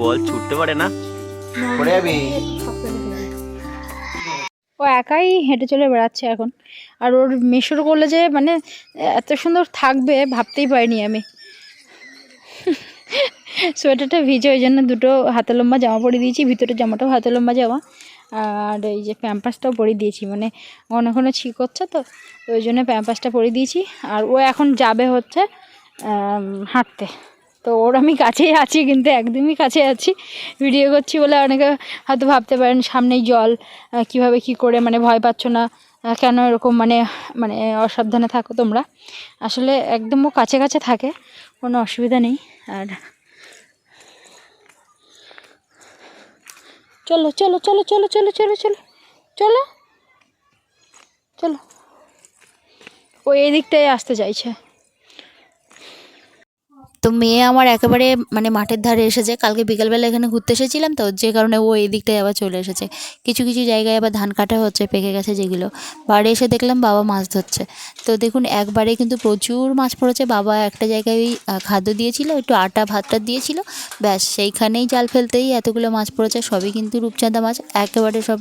বল ছুটতে পারে না। পড়ে যাবি। ও একাই হেঁটে চলে বেড়াচ্ছে এখন। আর ওর মেশোর করলে যে মানে এত সুন্দর থাকবে ভাবতেই পারিনি আমি। সোয়েটারটা ভিজে ওই জন্য দুটো হাতে লম্বা জামা পরে দিয়েছি ভিতরের জামাটাও হাতে লম্বা জামা আর এই যে প্যাম্পাসটাও পরে দিয়েছি মানে ঘন ঘন ছিক হচ্ছে তো তো ওই জন্য প্যাম্পাসটা পরে দিয়েছি। আর ও এখন যাবে হচ্ছে হাঁটতে। তো ওর আমি কাছেই আছি, কিন্তু একদমই কাছে আছি। ভিডিও করছি বলে অনেকে হয়তো ভাবতে পারেন সামনেই জল কীভাবে কি করে মানে ভয় পাচ্ছ না কেন এরকম মানে মানে অসাবধানে থাকো তোমরা। আসলে একদম ও কাছে কাছে থাকে, কোনো অসুবিধা নেই। আর চলো চলো চলো চলো চলো চলো চলো চলো চলো। ও এই দিকটায় আসতে চাইছে। তো মেয়ে আমার একেবারে মানে মাঠের ধারে এসেছে। কালকে বিকেলবেলা এখানে ঘুরতে এসেছিলাম তো, যে কারণে ও এই দিকটায় আবার চলে এসেছে। কিছু কিছু জায়গায় আবার ধান কাটা হচ্ছে, পেকে গেছে যেগুলো। বাড়ি এসে দেখলাম বাবা মাছ ধরছে। তো দেখুন, একবারে কিন্তু প্রচুর মাছ পড়েছে। বাবা একটা জায়গায় ওই খাদ্য দিয়েছিল, একটু আটা, ভাতটা দিয়েছিল। ব্যাস, সেইখানেই জাল ফেলতেই এতগুলো মাছ পড়েছে। সবই কিন্তু রূপচাঁদা মাছ। একেবারে সব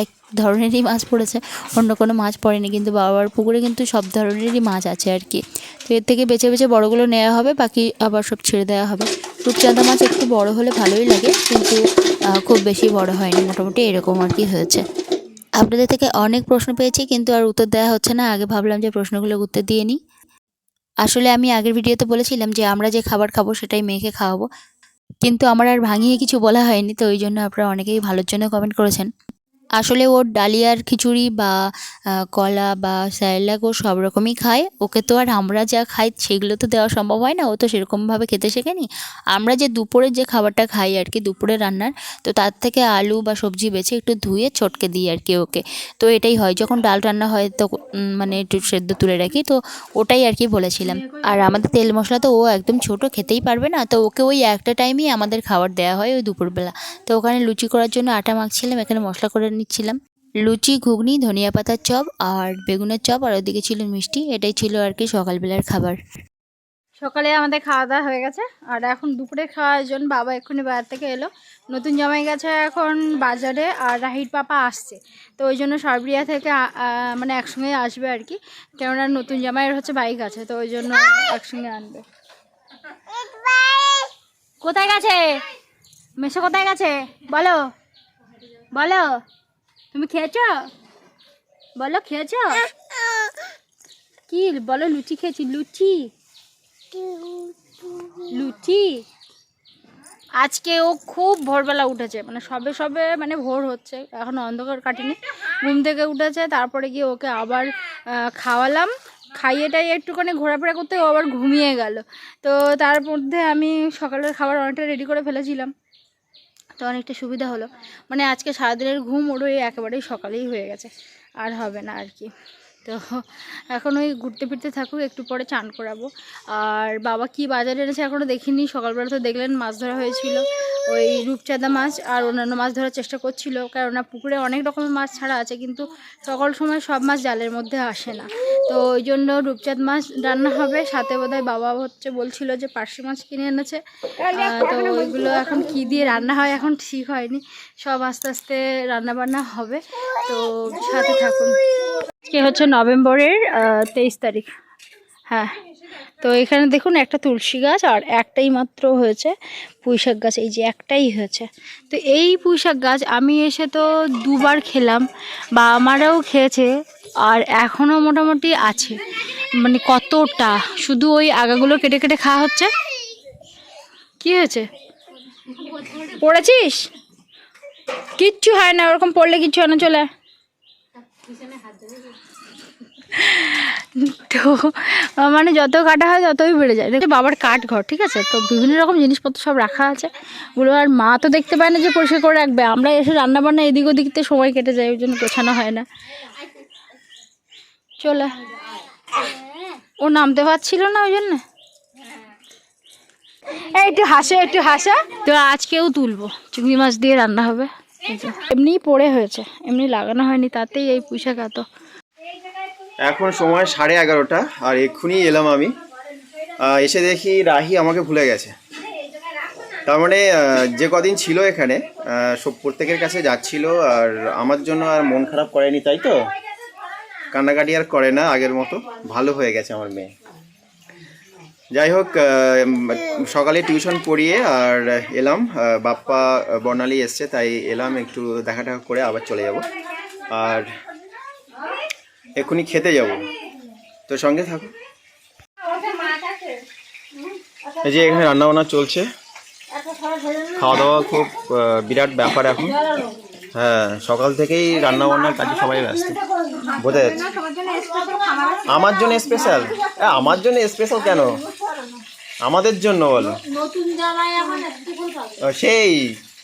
এক ধরনেরই মাছ পড়েছে, অন্য কোনো মাছ পড়েনি, কিন্তু বাবার পুকুরে কিন্তু সব ধরনেরই মাছ আছে আর কি। তো এর থেকে বেছে বেছে বড়গুলো নেওয়া হবে, বাকি আবার সব ছেড়ে দেওয়া হবে। রূপচাঁদা মাছ একটু বড় হলে ভালোই লাগে, কিন্তু খুব বেশি বড় হয়নি, মোটামুটি এরকম আর কি হয়েছে। আপনাদের থেকে অনেক প্রশ্ন পেয়েছি, কিন্তু আর উত্তর দেওয়া হচ্ছে না, আগে ভাবলাম যে প্রশ্নগুলো উত্তর দিয়ে নিই। আসলে আমি আগের ভিডিওতে বলেছিলাম যে আমরা যে খাবার খাব সেটাই মেয়েকে খাওয়াবো, কিন্তু আমার আর ভাঙিয়ে কিছু বলা হয়নি, তো ওই জন্য আপনারা অনেকেই ভালোর জন্য কমেন্ট করেছেন। আসলে ওর ডালিয়ার খিচুড়ি বা কলা বা স্যারেলাক ও সব রকমই খায়। ওকে তো আর আমরা যা খাই সেগুলো তো দেওয়া সম্ভব হয় না। ও তো সেরকমভাবে খেতে শেখেনি। আমরা যে দুপুরের যে খাবারটা খাই আর কি দুপুরে রান্নার, তো তার থেকে আলু বা সবজি বেছে একটু ধুয়ে ছটকে দিই আর কি ওকে। তো এটাই হয়। যখন ডাল রান্না হয় তো মানে একটু সেদ্ধ তুলে রাখি। তো ওটাই আর কি বলেছিলাম। আর আমাদের তেল মশলা তো ও একদম ছোট খেতেই পারবে না। তো ওকে ওই একটা টাইমেই আমাদের খাবার দেওয়া হয় ওই দুপুরবেলা। তো ওখানে লুচি করার জন্য আটা মাখছিলাম। এখানে মশলা করে নিচ্ছিলাম। লুচি, ঘুগনি, ধনিয়া পাতার চপ আর বেগুনের চপ আর ওদিকে ছিল মিষ্টি। এটাই ছিল আর কি সকালবেলার খাবার। সকালে আমাদের খাওয়া দাওয়া হয়ে গেছে। আর এখন দুপুরে খাওয়ার জন্য বাবা এক্ষুনি বাজার থেকে এলো। নতুন জামাই গেছে এখন বাজারে আর রাহির পাপা আসছে। তো ওই জন্য সরবরিয়া থেকে মানে একসঙ্গে আসবে আর কি। কেননা নতুন জামাইয়ের হচ্ছে বাইক আছে, তো ওই জন্য একসঙ্গে আনবে। কোথায় গেছে? মেসো কোথায় গেছে? বলো। বলো। তুমি খেয়েছো? বলো, খেয়েছো? কি, বলো, লুচি খেয়েছি, লুচি? লুচি? আজকে ও খুব ভোরবেলা উঠেছে মানে সবে সবে মানে ভোর হচ্ছে, এখন অন্ধকার কাটেনি। ঘুম থেকে উঠেছে, তারপরে গিয়ে ওকে আবার খাওয়ালাম। খাইয়ে টাইয়ে একটুখানি ঘোরাফেরা করতে ও আবার ঘুমিয়ে গেল। তো তার মধ্যে আমি সকালের খাবার অনেকটা রেডি করে ফেলেছিলাম। তো অনেকটা সুবিধা হলো। মানে আজকে সারাদিনের ঘুম ওর ওই একেবারেই সকালেই হয়ে গেছে, আর হবে না আর কি। তো এখন ওই ঘুরতে ফিরতে থাকুক, একটু পরে চান করাবো। আর বাবা কি বাজারে এনেছে এখনও দেখিনি, সকালবেলা তো দেখলেন মাছ ধরা হয়েছিল, ওই রূপচাঁদা মাছ আর অন্যান্য মাছ ধরার চেষ্টা করছিল, কেননা পুকুরে অনেক রকমের মাছ ছাড়া আছে, কিন্তু সকল সময় সব মাছ জালের মধ্যে আসে না। তো ওই জন্য রূপচাঁদ মাছ রান্না হবে। সাথে বোধহয় বাবা হচ্ছে বলছিল যে পার্শে মাছ কিনে এনেছে। তো ওইগুলো এখন কি দিয়ে রান্না হয় এখন ঠিক হয়নি। সব আস্তে আস্তে রান্না বান্না হবে। তো সাথে থাকুন। আজকে হচ্ছে নভেম্বরের তেইশ তারিখ। হ্যাঁ। তো এখানে দেখুন একটা তুলসী গাছ আর একটাই মাত্র হয়েছে পুঁইশাক গাছ। এই যে একটাই হয়েছে। তো এই পুঁইশাক গাছ আমি এসে তো দুবার খেলাম। বা আমারাও খেয়েছে। আর এখনও মোটামুটি আছে। মানে কতটা? শুধু ওই আগাগুলো কেটে কেটে খাওয়া হচ্ছে? কি হয়েছে? পড়েছিস? কিচ্ছু হয় না, ওরকম পড়লে কিচ্ছু হয় না, চলে। তো মানে যত কাটা হয় ততই বেড়ে যায়। দেখে বাবার কাঠ ঘর ঠিক আছে? তো বিভিন্ন রকম জিনিসপত্র সব রাখা আছে। ওগুলো আর মা তো দেখতে পায় না যে পরিষ্কার করে রাখবে। আমরা এসে রান্না বান্না এদিক ওদিকতে সময় কেটে যায়, ওই জন্য গোছানো হয় না। চলে। ও নামতে পারছিল না ওই জন্য। একটু হাসে, একটু হাসা। তো আজকেও তুলবো, চিংড়ি মাছ দিয়ে রান্না হবে। এমনিই পড়ে হয়েছে, এমনি লাগানো হয়নি, তাতেই এই পুঁইশাক এত এখন সময় সাড়ে এগারোটা, আর এক্ষুনি এলাম আমি। এসে দেখি রাহি আমাকে ভুলে গেছে। তার মানে যে কদিন ছিল এখানে সব প্রত্যেকের কাছে যাচ্ছিল, আর আমার জন্য আর মন খারাপ করেনি, তাই তো? কান্নাকাটি আর করে না আগের মতো। ভালো হয়ে গেছে আমার মেয়ে। যাই হোক সকালে টিউশন পড়িয়ে আর এলাম। বাপ্পা বর্ণালী এসছে, তাই এলাম একটু দেখা টাকা করে আবার চলে যাব। আর এক্ষুনি খেতে যাব। তো সঙ্গে থাকো। এই যে এখানে রান্না বান্না চলছে। খাওয়া দাওয়া খুব বিরাট ব্যাপার এখন। হ্যাঁ সকাল থেকেই রান্না বান্নার কাজে সবাই ব্যস্ত। বোঝা যাচ্ছে। আমার জন্য স্পেশাল আমার জন্য স্পেশাল কেন? আমাদের জন্য বলো। নতুন জামাই আমার একটু ও, সেই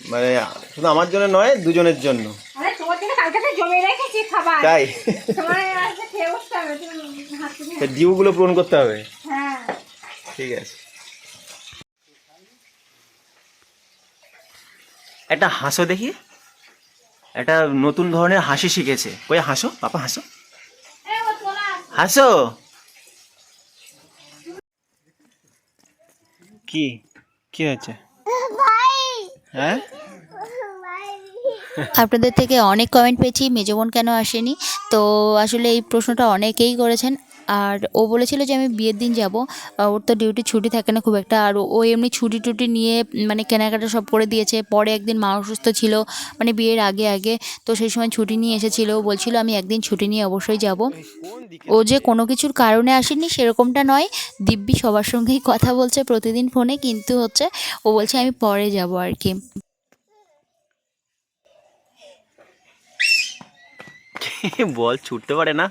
মানে শুধু আমার জন্য নয় দুজনের জন্য। তাই? ডিউগুলো পূরণ করতে হবে? হ্যাঁ। ঠিক আছে। একটা হাসো দেখি। একটা নতুন ধরনের হাসি শিখেছে। কই, হাসো পাপা হাসো। হাসো। কি? কি হয়েছে? হ্যাঁ? আপনাদের থেকে অনেক কমেন্ট পেয়েছি, মেজো বোন কেন আসেনি? তো আসলে এই প্রশ্নটা অনেকেই করেছেন। আর ও বলেছিল যে আমি বিয়ের দিন যাব। ওর তো ডিউটি ছুটি থাকে না খুব একটা। আর ও এমনি ছুটি টুটি নিয়ে মানে কেনাকাটা সব করে দিয়েছে। পরে একদিন মা অসুস্থ ছিল মানে বিয়ের আগে আগে। তো সেই সময় ছুটি নিয়ে এসেছিল। ও বলছিল, আমি একদিন ছুটি নিয়ে অবশ্যই যাব। ও যে কোনো কিছুর কারণে আসেনি সেরকমটা নয়। দিব্যি সবার সঙ্গেই কথা বলছে প্রতিদিন ফোনে। কিন্তু হচ্ছে, ও বলছে, আমি পরে যাব আর কি। বল, ছুটতে পারে না?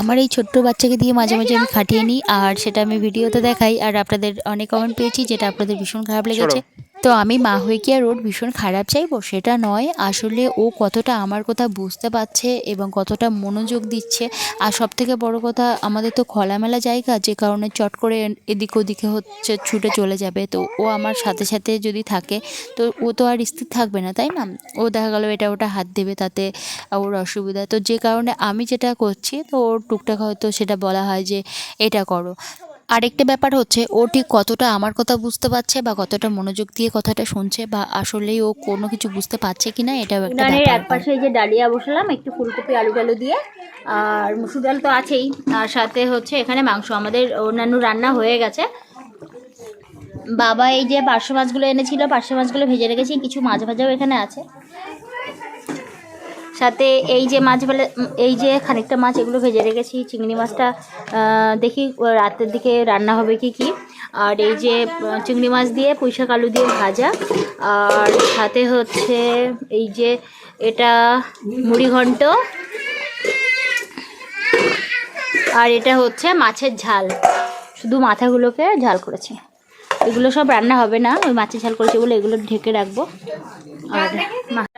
আমার এই ছোট্ট বাচ্চাকে দিয়ে মাঝে মাঝে আমি খাটিয়ে নিই, আর সেটা আমি ভিডিওতে দেখাই। আর আপনাদের অনেক কমেন্ট পেয়েছি, যেটা আপনাদের ভীষণ খারাপ লেগেছে। তো আমি মা হয়ে কি আর ওর ভীষণ খারাপ চাইব, সেটা নয়। আসলে ও কতটা আমার কথা বুঝতে পারছে এবং কতটা মনোযোগ দিচ্ছে। আর সব থেকে বড় কথা, আমাদের তো খোলামেলা জায়গা, যে কারণে চট করে এদিক ওদিকে হচ্ছে ছুটে চলে যাবে। তো ও আমার সাথে সাথে যদি থাকে, তো ও তো আর স্থির থাকবে না, তাই না? ও দেখা গেলো এটা ওটা হাত দেবে তাতে ওর অসুবিধা। তো যে কারণে আমি যেটা করছি, তো ওর টুকটাক হয়তো সেটা বলা হয় যে, এটা করো। আরেকটা ব্যাপার হচ্ছে ও ঠিক কতটা আমার কথা বুঝতে পারছে বা কতটা মনোযোগ দিয়ে কথাটা শুনছে বা আসলেই ও কোনো কিছু বুঝতে পারছে কিনা এটাও একটা উনানের এক ব্যাপার। পাশে এই যে ডালিয়া বসালাম একটু ফুলকপি আলু টালু দিয়ে আর মুসুর ডাল তো আছেই। আর সাথে হচ্ছে এখানে মাংস আমাদের অন্যান্য রান্না হয়ে গেছে। বাবা এই যে পার্শ্ব মাছগুলো এনেছিল পার্শ্ব মাছগুলো ভেজে রেখেছি কিছু মাছ ভাজাও এখানে আছে। সাথে এই যে মাছ বেলে এই যে খানিকটা মাছ এগুলো ভেজে রেখেছি, চিংড়ি মাছটা দেখি রাতের দিকে রান্না হবে কি কি। আর এই যে চিংড়ি মাছ দিয়ে পুঁইশাক আলু দিয়ে ভাজা। আর সাথে হচ্ছে এই যে এটা মুড়ি ঘন্ট। আর এটা হচ্ছে মাছের ঝাল। শুধু মাথাগুলোকে ঝাল করেছি। এগুলো সব রান্না হবে না, ওই মাছের ঝাল করেছি বলে এগুলো ঢেকে রাখব। আর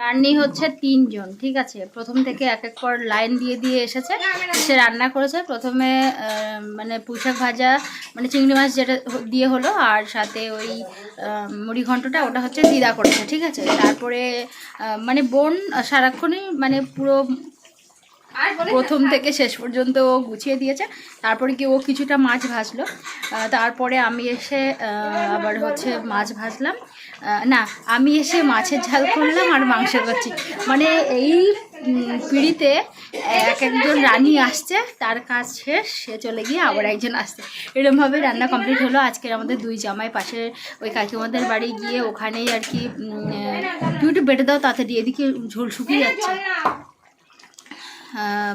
রান্নি হচ্ছে তিনজন, ঠিক আছে? প্রথম থেকে এক এক পর লাইন দিয়ে দিয়ে এসেছে সে রান্না করেছে। প্রথমে মানে পুঁইশাক ভাজা মানে চিংড়ি মাছ যেটা দিয়ে হলো, আর সাথে ওই মুড়ি ঘন্টটা, ওটা হচ্ছে দিদা করেছে, ঠিক আছে? তারপরে মানে বোন সারাক্ষণই মানে পুরো প্রথম থেকে শেষ পর্যন্ত ও গুছিয়ে দিয়েছে। তারপরে কি ও কিছুটা মাছ ভাজলো। তারপরে আমি এসে আবার হচ্ছে মাছ ভাজলাম। না আমি এসে মাছের ঝাল করলাম আর মাংস করছি। মানে এই পিঁড়িতে এক একজন রানী আসছে তার কাজ শেষ সে চলে গিয়ে আবার একজন আসছে। এরকমভাবে রান্না কমপ্লিট হলো। আজকের আমাদের দুই জামাই পাশে ওই কাকিমাদের বাড়ি গিয়ে ওখানেই আর কি তুই একটু বেটে দাও তাতে দিয়ে এদিকে ঝোল শুকিয়ে যাচ্ছে।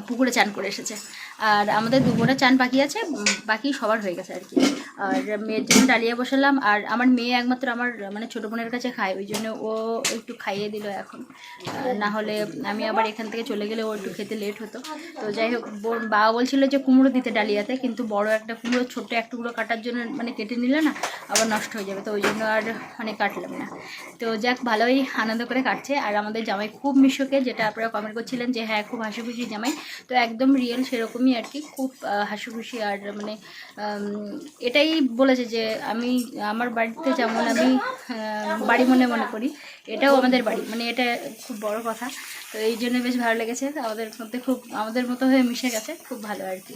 পুকুরে চান করে এসেছে। আর আমাদের দু বোনের চান বাকি আছে বাকি সবার হয়ে গেছে আর কি। আর মেয়ের জন্য ডালিয়া বসালাম। আর আমার মেয়ে একমাত্র আমার মানে ছোটো বোনের কাছে খায় ওই জন্য ও একটু খাইয়ে দিল এখন। না হলে আমি আবার এখান থেকে চলে গেলে ও একটু খেতে লেট হতো। তো যাই হোক বাবা বলছিল যে কুমড়ো দিতে ডালিয়াতে কিন্তু বড় একটা কুমড়ো ছোট্ট এক টুকরো কাটার জন্য মানে কেটে নিলে না আবার নষ্ট হয়ে যাবে। তো ওই জন্য আর মানে কাটলাম না। তো যাক ভালোই আনন্দ করে কাটছে। আর আমাদের জামাই খুব মিশুকে যেটা আপনারা কমেন্ট করছিলেন যে হ্যাঁ খুব হাসিখুশি জামাই। তো একদম রিয়েল সেরকমই আর কি খুব হাসিখুশি। আর মানে উম, এটাই বলেছে যে আমি, আমার বাড়িতে যেমন আমি বাড়ি মনে মনে করি, এটাও আমাদের বাড়ি। মানে এটা খুব বড় কথা। তো এই জন্য বেশ ভালো লেগেছে। আমাদের মধ্যে খুব, আমাদের মতো হয়ে মিশে গেছে। খুব ভালো আর কি।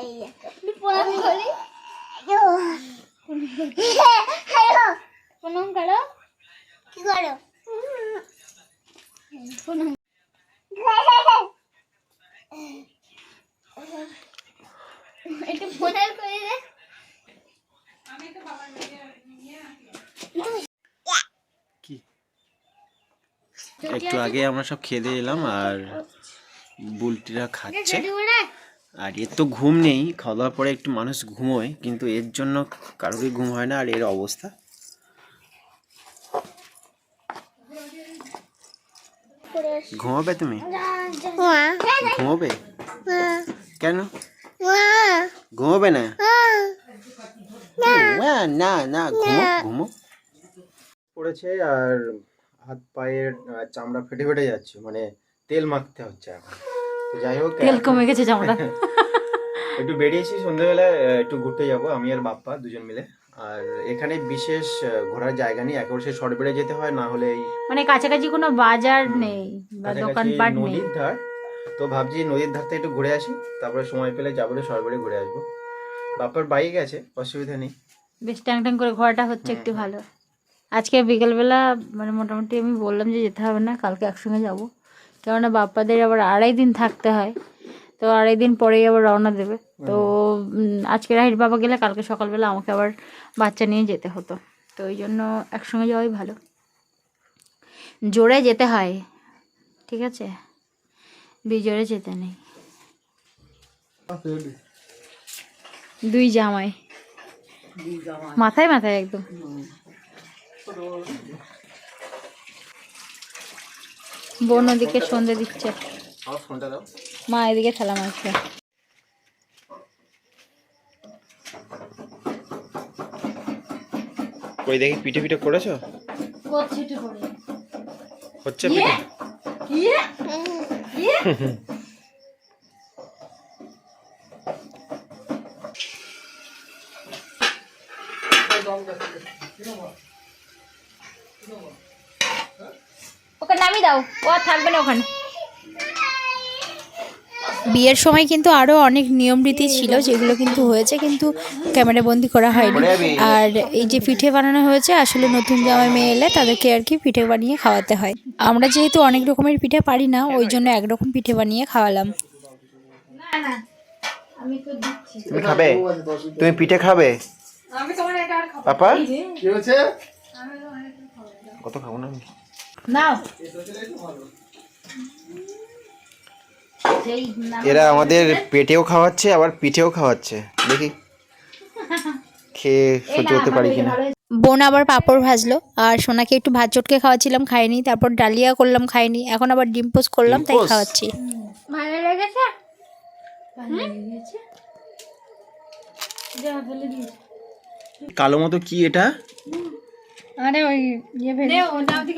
এই আমি প্রণাম করি প্রণাম করো কি করো প্রণাম একটু প্রণাম করে দে কি একটু আগে আমরা সব খেয়ে দিয়ে এলাম আর বুলটিরা খাচ্ছে। আর এর তো ঘুম নেই খাওয়া দাওয়ার পরে একটু মানুষ ঘুমোয় কিন্তু এর জন্য কারোরই ঘুম হয় না আর এর অবস্থা। ঘুমাবে তুমি? ঘুমাবে? কেন? ঘুমাবে না? না না না ঘুমো ঘুমো। পড়েছে আর হাত পায়ের চামড়া ফেটে ফেটে যাচ্ছে মানে তেল মাখতে হচ্ছে এখন। তো যাই হোক তেল কমে গেছে চামড়া। একটু বেরিয়েছি সন্ধ্যেবেলায় আহ, একটু ঘুরতে যাব আমি আর বাপ্পা দুজন মিলে। আর এখানে বিশেষ ঘোরার জায়গা নেই একেবারে সে সরবেড়ে যেতে হয় না হলে মানে কাছাকাছি কোনো বাজার নেই বা দোকানপাট নেই। নদীর ধার। তো ভাবছি নদীর ধার থেকে একটু ঘুরে আসি তারপরে সময় পেলে যাব সরবেড়ে ঘুরে আসব। বাপ্পার বাইক আছে অসুবিধা নেই। বেশ ট্যাং ট্যাং করে ঘোরাটা হচ্ছে একটু ভালো। আজকে বিকেলবেলা মানে মোটামুটি আমি বললাম যে যেতে হবে না কালকে একসঙ্গে যাব। কেননা বাপ্পাদের আবার আড়াই দিন থাকতে হয় তো আড়াই দিন পরেই আবার রওনা দেবে। তো আজকে রাহির বাবা গেলে কালকে সকালবেলা আমাকে আবার বাচ্চা নিয়ে যেতে হতো। তো ওই জন্য একসঙ্গে যাওয়াই ভালো। জোরে যেতে হয় ঠিক আছে? বিজোরে যেতে নেই। দুই জামাই। মাথায় মাথায় একদম। বোন ওদিকে সন্ধে দিচ্ছে। মা এদিকে থালা মারছে। কই দেখি পিঠে পিঠে করেছ? হচ্ছে পিঠে? ওকে নামিয়ে দাও। ও আর থাকবে না ওখানে। বিয়ের সময় কিন্তু আরও অনেক নিয়ম রীতি ছিল যেগুলো কিন্তু হয়েছে কিন্তু ক্যামেরা বন্দি করা হয়নি। আর এই যে পিঠে বানানো হয়েছে আসলে নতুন জামাই মেয়ে এলে তাদেরকে আর কি পিঠে বানিয়ে খাওয়াতে হয়। আমরা যেহেতু অনেক রকমের পিঠে পারি না ওই জন্য একরকম পিঠে বানিয়ে খাওয়ালাম। তুমি খাবে? তুমি পিঠে খাবে? পাপা? কত খাব না আমি? এরা আমাদের পেটেও খাওয়াচ্ছে আবার পিঠেও খাওয়াচ্ছে। দেখি খেয়ে সহ্য করতে পারি কিনা। বোন আবার পাঁপড় ভাজলো আর সোনাকে একটু ভাত চটকে খাওয়াচ্ছিলাম খাইনি তারপর ডালিয়া করলাম খাইনি। এখন আবার ডিম পোস্ট করলাম তাই খাওয়াচ্ছি। ভালো লেগেছে? কালো মতো কি এটা? আরে ওই ইয়ে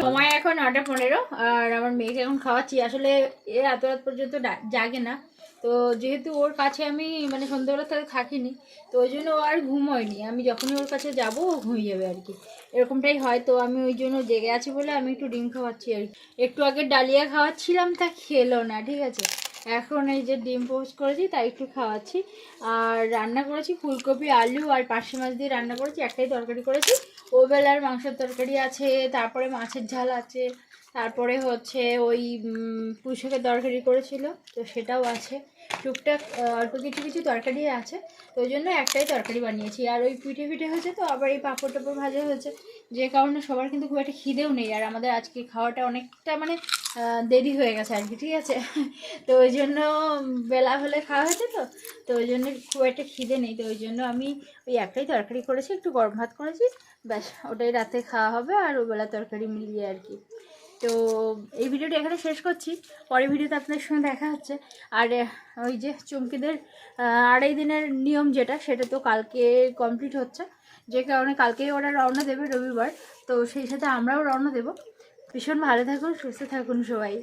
সময় এখন নটা পনেরো আর আমার মেয়েকে এখন খাওয়াচ্ছি। আসলে এ এত রাত পর্যন্ত জাগে না। তো যেহেতু ওর কাছে আমি মানে সন্ধ্যাবেলা তাহলে থাকিনি তো ওই জন্য ও আর ঘুমোয়নি আমি যখনই ওর কাছে যাব ও ঘুমিয়ে যাবে আর কি। এরকমটাই হয় তো আমি ওই জন্য জেগে আছি বলে আমি একটু ডিম খাওয়াচ্ছি আর কি। একটু আগে ডালিয়া খাওয়াচ্ছিলাম তা খেলো না ঠিক আছে? এখন এই যে ডিম পোস্ট করেছি, তাই একটু খাওয়াচ্ছি। আর রান্না করেছি ফুলকপি, আলু আর পার্শে মাছ দিয়ে রান্না করেছি, একটাই তরকারি করেছি। ওবেলার মাংসের তরকারি আছে, তারপরে মাছের ঝাল আছে, তারপরে হচ্ছে ওই শাকের তরকারি করেছিল, তো সেটাও আছে। টুকটাক অল্প কিছু কিছু তরকারি আছে, তো ওই জন্য একটাই তরকারি বানিয়েছি। আর ওই পিঠে পিঠে হয়েছে তো, আবার এই পাঁপড় টাপড় ভাজা হয়েছে। যে কারণে সবার কিন্তু খুব একটা খিদেও নেই। আর আমাদের আজকে খাওয়াটা অনেকটা মানে দেরি হয়ে গেছে আর কি, ঠিক আছে? তো ওই জন্য বেলা হলে খাওয়া হয়েছে তো তো ওই জন্য খুব একটা খিদে নেই, তো ওই জন্য আমি ওই একটাই তরকারি করেছি, একটু গরম ভাত করেছি, ব্যাস, ওটাই রাতে খাওয়া হবে আর ওবেলা তরকারি মিলিয়ে আর কি। তো এই ভিডিওটা এখানে শেষ করছি, পরের ভিডিওতে আপনাদের সঙ্গে দেখা হচ্ছে। আর ওই যে চুমকিদের আড়াই দিনের নিয়ম যেটা, সেটা তো কালকে কমপ্লিট হচ্ছে। যে কারণে কালকেই ওরা রওনা দেবে রবিবার, তো সেই সাথে আমরাও রওনা দেবো। ভীষণ ভালো থাকুন সুস্থ থাকুন সবাই।